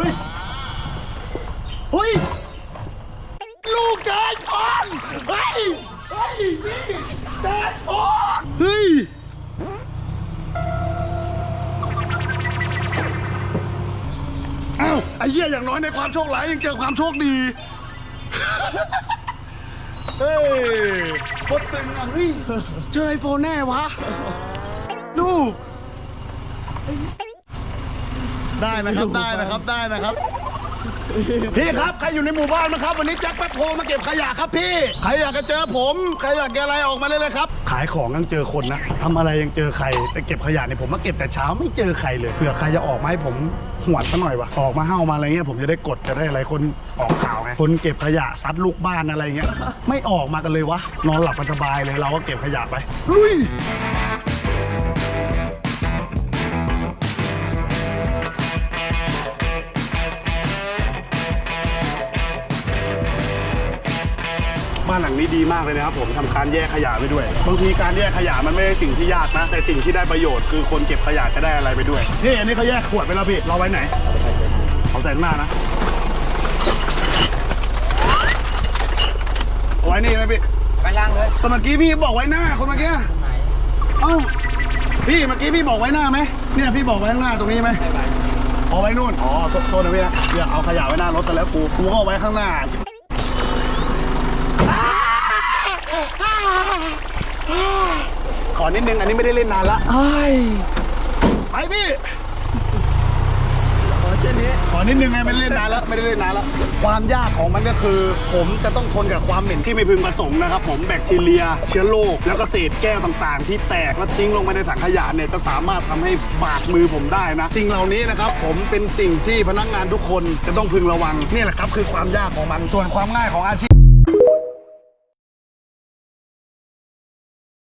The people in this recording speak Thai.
ฮ้ยเฮ้ยลูกเจอทองเฮ้ยเฮ้ยนี่เจอทองเฮ้ยอ้าวไอ้เหี้ยอย่างน้อยในความโชคร้ายยังเจอความโชคดี เฮ้ยโคตรตึงอะเฮ้ยเจอไอโฟนแน่วะ ลูก ได้นะครับได้นะครับได้นะครับ พี่ครับใครอยู่ในหมู่บ้านมั้งครับ วันนี้แจ็คแป๊บโพมาเก็บขยะครับพี่ใครอยากจะเจอผมใครอยากจะอะไรออกมาเลยเลยครับ ขายของยังเจอคนนะทำอะไรยังเจอใครไปเก็บขยะเนี่ยผมมาเก็บแต่เช้าไม่เจอใครเลยเผื่อใครจะออกมาให้ผมหวดซะหน่อยวะออกมาเฮ้ามาอะไรเงี้ยผมจะได้กดจะได้อะไรคนออกข่าวไงคนเก็บขยะซัดลูกบ้านอะไรเงี้ยไม่ออกมากันเลยวะนอนหลับกันสบายเลยเราก็เก็บขยะไปลุย บ้านหลังนี้ดีมากเลยนะครับผมทำการแยกขยะไปด้วย บางทีการแยกขยะมันไม่ใช่สิ่งที่ยากนะ แต่สิ่งที่ได้ประโยชน์คือคนเก็บขยะจะได้อะไรไปด้วยนี่อันนี้เขาแยกขวดไปแล้วพี่เราไว้ไหนเอาใส่ข้างหน้านะเอาไว้นี่ไหมพี่ไปล่างเลยแต่เมื่อกี้พี่บอกไว้หน้าคนเมื่อกี้ไหนเอ้าพี่เมื่อกี้พี่บอกไว้หน้าไหมเนี่ยพี่บอกไว้ข้างหน้าตรงนี้ไหมไปไปเอาไว้นู่นอ๋อโทษโทษนะพี่นะเดี๋ยวเอาขยะไว้หน้ารถแต่แล้วกูกูก็เอาไว้ข้างหน้า ขอนิดนึง อันนี้ไม่ได้เล่นนานละไปพี่ ขอเช่นนี้ ขอนิดนึงไงไม่ได้เล่นนานแล้วไม่ได้เล่นนานแล้ว ความยากของมันก็คือ ผมจะต้องทนกับความเหม็นที่ไม่พึงประสงค์นะครับผมแบคทีเรีย เชื้อโรคแล้วก็เศษแก้วต่างๆ ที่แตกแล้วทิ้งลงไปในถังขยะเนี่ยจะสามารถทำให้บาดมือผมได้นะ สิ่งเหล่านี้นะครับผมเป็นสิ่งที่พนักงานทุกคนจะต้องพึงระวังนี่แหละครับคือความยากของมันส่วนความง่ายของอาชีพ